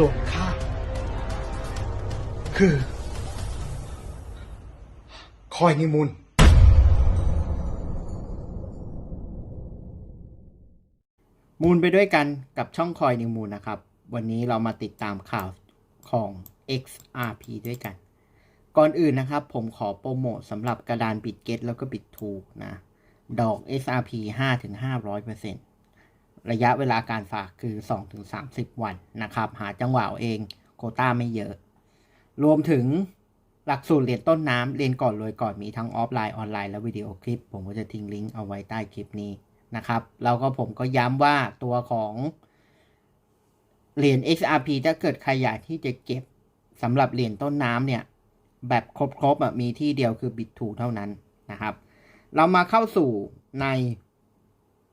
ส่วนข้าคือ คอยนิมูลมูลไปด้วยกันกับช่องคอยนิวมูลนะครับ วันนี้เรามาติดตามข่าวของ XRP ด้วยกัน ก่อนอื่นนะครับ ผมขอโปรโมทสำหรับกระดานบิตเกตแล้วก็บิตทูนะ ดอก XRP 5-500% ระยะเวลาการฝากคือ 2-30 วันนะครับ หาจังหวะเอาเองโคต้าไม่เยอะ รวมถึงหลักสูตรเรียนต้นน้ำเรียนก่อนรวยก่อนมีทั้งออฟไลน์ออนไลน์และวิดีโอคลิป ผมก็จะทิ้งลิงก์เอาไว้ใต้คลิปนี้นะครับ แล้วก็ผมก็ย้ำว่าตัวของเหรียญ XRP ถ้าเกิดใครอยากที่จะเก็บสำหรับเหรียญต้นน้ำเนี่ย แบบครบๆอะมีที่เดียวคือ Bit2 เท่านั้นนะครับ เรามาเข้าสู่ใน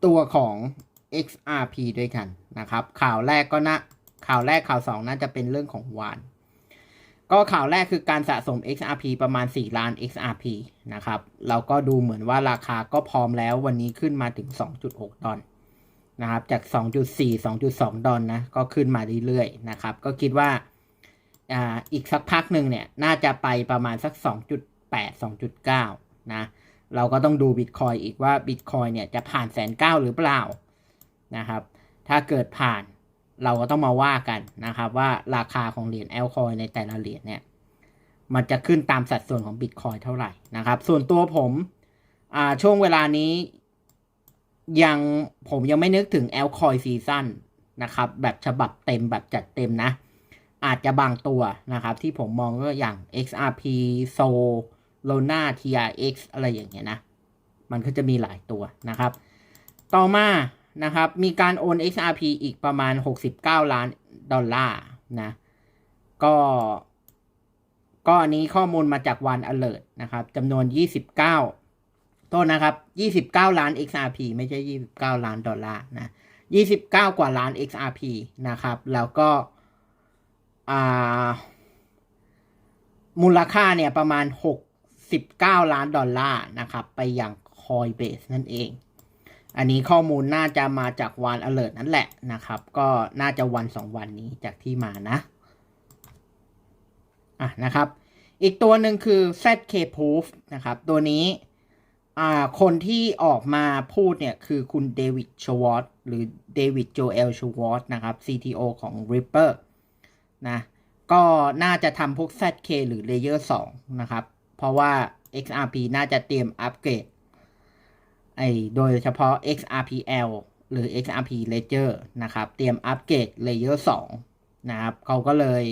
ตัวของ XRP ด้วยกันนะครับ ข่าวแรกก็นะข่าวแรกข่าวสองน่าจะเป็นเรื่องของวาน ก็ข่าวแรกคือการสะสม XRP ประมาณ 4 ล้าน XRP นะครับเราก็ดูเหมือนว่าราคาก็พร้อมแล้ววันนี้ขึ้นมาถึง 2.6 ดอลนะครับจาก 2.4 2.2 ดอลนะก็ขึ้นมาเรื่อยๆนะครับก็คิดว่าอ่าอีกสักพักหนึ่งเนี่ยน่าจะไปประมาณสัก 2.8 2.9 นะเราก็ต้องดูบิตคอยอีกว่าบิตคอยเนี่ยจะผ่านแสนเก้าหรือเปล่า นะครับ ถ้าเกิดผ่านเราก็ต้องมาว่ากันนะครับ ว่าราคาของเหรียญแอลคอยในแต่ละเหรียญเนี่ยมันจะขึ้นตามสัดส่วนของบิตคอยเท่าไหร่นะครับ ส่วนตัวผมช่วงเวลานี้ยังผมยังไม่นึกถึงแอลคอยซีซั่นนะครับ แบบฉบับเต็มแบบจัดเต็มนะ อาจจะบางตัวนะครับ ที่ผมมองก็อย่าง XRP So Lona TRX อะไรอย่างเงี้ยนะ มันก็จะมีหลายตัวนะครับ ต่อมา นะครับ มีการโอน XRP อีกประมาณ 69 ล้านดอลลาร์นะ ก็ ก็อันนี้ข้อมูลมาจากวัน alert นะครับจำนวน 29โทษนะครับ 29 ล้าน XRP ไม่ใช่ 29 ล้านดอลลาร์นะ 29 กว่าล้าน XRP นะครับ แล้วก็ อ่า มูลค่าเนี่ยประมาณ 69 ล้านดอลลาร์นะครับ ไปอยัง Coinbase นั่นเอง อันนี้ข้อมูลน่าจะมาจากวัน alert นั่นแหละนะครับ ก็น่าจะวันสองวันนี้จากที่มานะ อะนะครับ อีกตัวหนึ่งคือ ZK Proof นะครับ ตัวนี้อ่าคนที่ออกมาพูดเนี่ยคือคุณเดวิดชวอตหรือเดวิดโจเอลชวอตนะครับ CTO ของ Ripper นะก็น่าจะทำพวก ZK หรือ Layer 2 นะครับ เพราะว่า XRP น่าจะเตรียมอัปเกรด ไอโดยเฉพาะ XRPL หรือ XRP Ledger นะครับ เตรียมอัปเกรด Layer 2 นะครับเขาก็เลย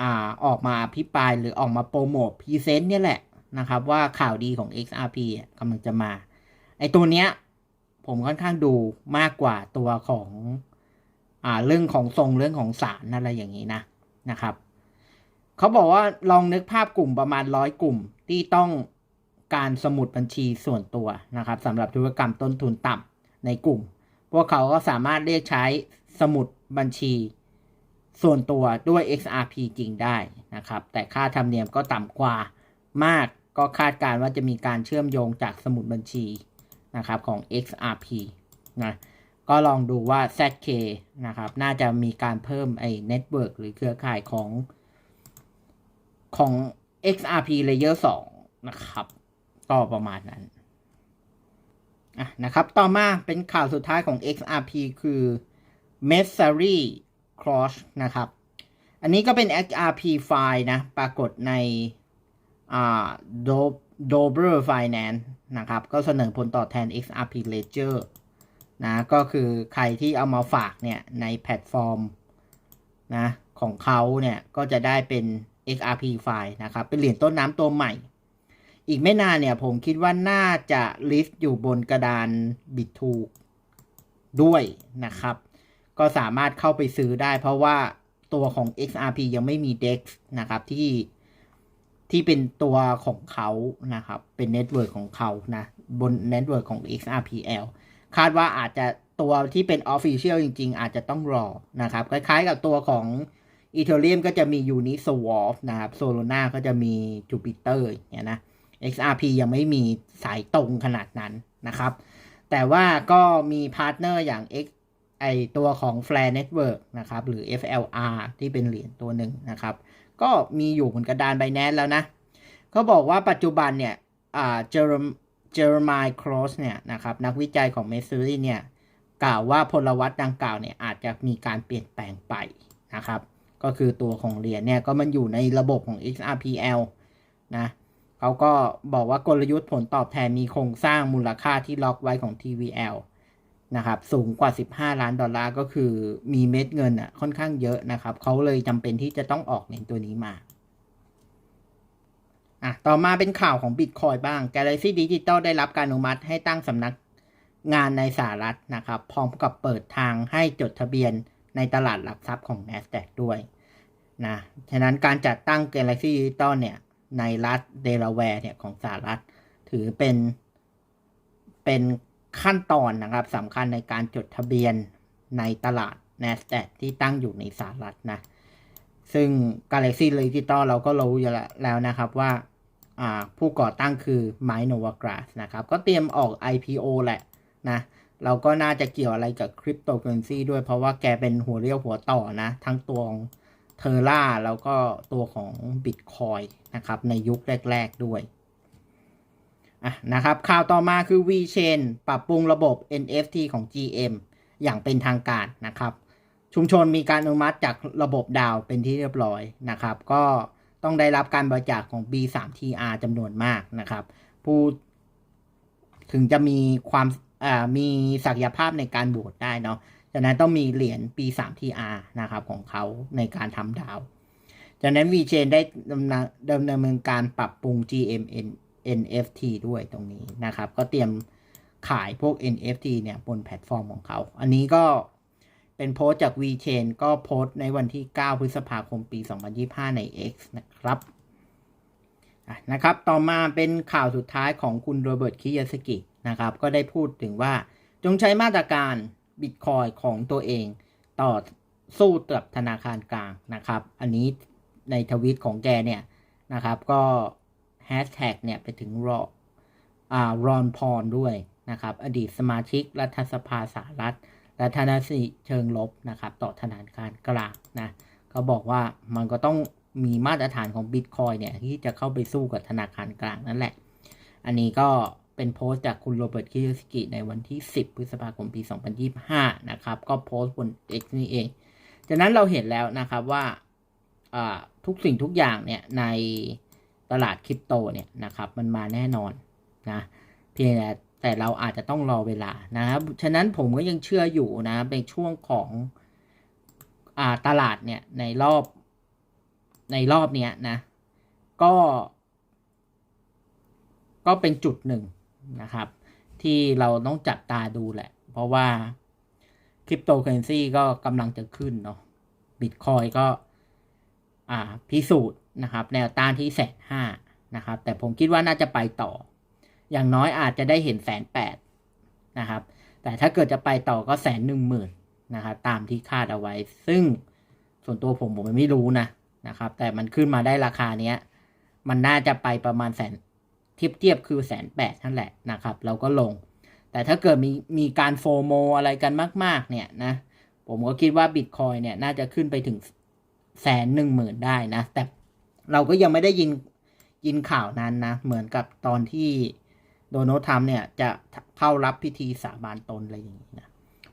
อ่าออกมาอภิปรายหรือออกมาโปรโมทพรีเซนต์เนี่ยแหละนะครับว่าข่าวดีของ XRP กำลังจะมา ไอตัวเนี้ยผมค่อนข้างดูมากกว่าตัวของอ่าเรื่องของทรงเรื่องของสารอะไรอย่างนี้นะนะครับ เขาบอกว่าลองนึกภาพกลุ่มประมาณร้อยกลุ่มที่ต้อง การสมุดบัญชีส่วนตัวนะครับสำหรับธุรกรรมต้นทุนต่ำในกลุ่ม พวกเขาก็สามารถเรียกใช้สมุดบัญชีส่วนตัวด้วย XRP จริงได้นะครับ แต่ค่าธรรมเนียมก็ต่ำกว่ามากก็คาดการณ์ว่าจะมีการเชื่อมโยงจากสมุดบัญชีนะครับของ XRP นะก็ลองดูว่า ZK นะครับ น่าจะมีการเพิ่มไอ้เน็ตเวิร์กหรือเครือข่ายของของ XRP Layer 2 นะครับ ก็ประมาณนั้นอะนะครับ ต่อมาเป็นข่าวสุดท้ายของ XRP คือ m e s s a r y Cross นะครับ อันนี้ก็เป็น XRP ไฟล์นะ ปรากฏในอ่า Dober Finance นะครับ ก็เสนอผลตอบแทน XRP Ledger นะ ก็คือใครที่เอามาฝากเนี่ยในแพลตฟอร์มนะของเขาเนี่ยก็จะได้เป็น XRP ไฟล์นะครับ เป็นเหรียญต้นน้ำตัวใหม่ อีกไม่นานเนี่ยผมคิดว่าน่าจะลิสต์อยู่บนกระดาน Bit2 ด้วยนะครับ ก็สามารถเข้าไปซื้อได้เพราะว่าตัวของ XRP ยังไม่มี DEX นะครับที่ที่เป็นตัวของเขานะครับ เป็นเน็ตเวิร์กของเขานะ บนเน็ตเวิร์กของ XRPL คาดว่าอาจจะตัวที่เป็น Official จริง ๆ อาจจะต้องรอนะครับ คล้ายๆกับตัวของ Ethereum ก็จะมี Uniswap นะครับ Solana ก็จะมี Jupiter อย่างเงี้ยนะ XRP ยังไม่มีสายตรงขนาดนั้นนะครับ แต่ว่าก็มีพาร์ทเนอร์อย่าง X ไอตัวของ Flare Network นะครับ หรือ FLR ที่เป็นเหรียญตัวหนึ่งนะครับ ก็มีอยู่บนกระดาน Binance แล้วนะเขาบอกว่าปัจจุบันเนี่ยอ่าเจอร์เจอร์มายครอสเนี่ยนะครับนักวิจัยของเมสซูรีเนี่ยกล่าวว่าพลวัตดังกล่าวเนี่ยอาจจะมีการเปลี่ยนแปลงไปนะครับ ก็คือตัวของเหรียญเนี่ยก็มันอยู่ในระบบของ XRPL นะ เขาก็บอกว่ากลยุทธ์ผลตอบแทนมีโครงสร้างมูลค่าที่ล็อกไว้ของ TVL นะครับสูงกว่า 15 ล้านดอลลาร์ก็คือมีเม็ดเงินอะค่อนข้างเยอะนะครับ เขาเลยจำเป็นที่จะต้องออกเหรียญตัวนี้มาอะต่อมาเป็นข่าวของ Bitcoin บ้าง Galaxy Digital ได้รับการอนุมัติให้ตั้งสำนักงานในสหรัฐนะครับ พร้อมกับเปิดทางให้จดทะเบียนในตลาดหลักทรัพย์ของ NASDAQ ด้วยนะฉะนั้นการจัดตั้ง Galaxy Digital เนี่ย ในรัฐเดลาแวร์เนี่ยของสหรัฐ ถือเป็นเป็นขั้นตอนนะครับสำคัญในการจดทะเบียนในตลาด NASDAQ ที่ตั้งอยู่ในสหรัฐนะ ซึ่ง Galaxy Digital เราก็รู้อยู่แล้วนะครับว่าผู้ก่อตั้งคือ Mike Novogratz นะครับ ก็เตรียมออก IPO แหละนะ เราก็น่าจะเกี่ยวอะไรกับคริปโตเคอเรนซีด้วยเพราะว่าแกเป็นหัวเรียวหัวต่อนะ ทั้งตัวของ เทอร่าแล้วก็ตัวของ Bitcoin นะครับ ในยุคแรก ๆ ด้วยอะนะครับข่าวต่อมาคือ VChain ปรับปรุงระบบ NFT ของ GM อย่างเป็นทางการนะครับ ชุมชนมีการอนุมัติจากระบบดาวเป็นที่เรียบร้อยนะครับ ก็ต้องได้รับการบริจาคของ B3TR จำนวนมากนะครับ ผู้ถึงจะมีความมีศักยภาพในการบวชได้เนาะ ฉะนั้นต้องมีเหรียญ B3TR นะครับของเขาในการทำดาว จากนั้น VChain ได้ดำเนินดำเนินการปรับปรุง GMN NFT ด้วยตรงนี้นะครับ ก็เตรียมขายพวก NFT เนี่ยบนแพลตฟอร์มของเขา อันนี้ก็เป็นโพสต์จาก VChain ก็โพสต์ในวันที่ 9 พฤษภาคมปี 2025 ใน X นะครับนะครับ ต่อมาเป็นข่าวสุดท้ายของคุณโรเบิร์ตคิยาสกินะครับ ก็ได้พูดถึงว่าจงใช้มาตรการ บิตคอยของตัวเอง ต่อสู้กับธนาคารกลางนะครับ อันนี้ในทวิตของแกเนี่ยนะครับ ก็แฮชแท็กเนี่ยไปถึงรออ่ารอนพรด้วยนะครับ อดีตสมาชิกรัฐสภาสหรัฐและทนสิเชิงลบนะครับ ต่อธนาคารกลางนะเขาบอกว่ามันก็ต้องมีมาตรฐานของบิตคอยเนี่ยที่จะเข้าไปสู้กับธนาคารกลางนั่นแหละ อันนี้ก็ เป็นโพสต์จากคุณโรเบิร์ตคิสกิในวันที่ 10 พฤษภาคมปี 2025 นะครับ ก็โพสต์บน X นี่เอง จากนั้นเราเห็นแล้วนะครับว่าทุกสิ่งทุกอย่างเนี่ยในตลาดคริปโตเนี่ยนะครับมันมาแน่นอนนะเพียงแต่แต่เราอาจจะต้องรอเวลานะครับฉะนั้นผมก็ยังเชื่ออยู่นะในช่วงของอตลาดเนี่ยในรอบในรอบเนี้ยนะก็ ก็เป็นจุดหนึ่ง นะครับ ที่เราต้องจับตาดูแหละ เพราะว่าคริปโตเคอเรนซีก็กำลังจะขึ้นเนาะบิตคอยก็พิสูจน์นะครับ แนวต้านที่แสนห้านะครับ แต่ผมคิดว่าน่าจะไปต่อ อย่างน้อยอาจจะได้เห็นแสนแปดนะครับ แต่ถ้าเกิดจะไปต่อก็แสนหนึ่งหมื่นนะครับตามที่คาดเอาไว้ ซึ่งส่วนตัวผมผมไม่รู้นะนะครับ แต่มันขึ้นมาได้ราคาเนี้ย มันน่าจะไปประมาณแสน ทียบเทียบคือแสนแปดนั่นแหละนะครับ เราก็ลง แต่ถ้าเกิดมีมีการโฟโมอะไรกันมาก ๆ เนี่ยนะ ผมก็คิดว่าบิตคอยเนี่ยน่าจะขึ้นไปถึงแสนหนึ่งหมื่นได้นะ แต่เราก็ยังไม่ได้ยินยินข่าวนั้นนะ เหมือนกับตอนที่โดนัลด์ทรัมป์เนี่ยจะเข้ารับพิธีสาบานตนอะไรอย่างนี้นะ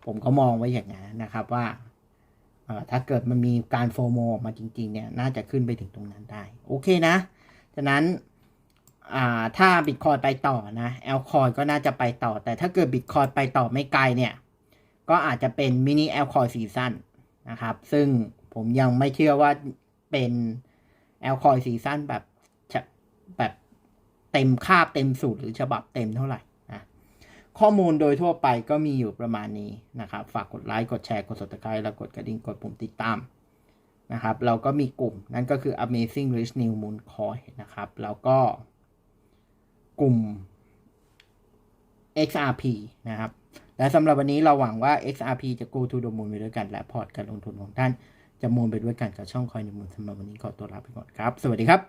ผมก็มองไว้อย่างนั้นนะครับว่าถ้าเกิดมันมีการโฟโมออกมาจริง ๆ เนี่ย น่าจะขึ้นไปถึงตรงนั้นได้ โอเคนะ ฉะนั้น ถ้าบิตคอยไปต่อนะแอลคอยก็น่าจะไปต่อ แต่ถ้าเกิดบิตคอยไปต่อไม่ไกลเนี่ย ก็อาจจะเป็นมินิแอลคอยซีซั่นนะครับ ซึ่งผมยังไม่เชื่อว่าเป็นแอลคอยซีซั่นแบบแบบเต็มคาบเต็มสูตรหรือฉบับเต็มเท่าไหร่นะข้อมูลโดยทั่วไปก็มีอยู่ประมาณนี้นะครับ ฝากกดไลค์กดแชร์กด subscribe แล้วกดกระดิ่งกดปุ่มติดตามนะครับ เราก็มีกลุ่มนั่นก็คือ Amazing Rich New Moon Coin นะครับ แล้วก็ กลุ่ม XRP นะครับ และสำหรับวันนี้เราหวังว่า XRP จะ go to the moon ไปด้วยกัน และพอร์ตการลงทุนของท่าน จะมูลไปด้วยกันกับช่องคอยในมูลสำหรับวันนี้ขอตัวลาไปก่อนครับ สวัสดีครับ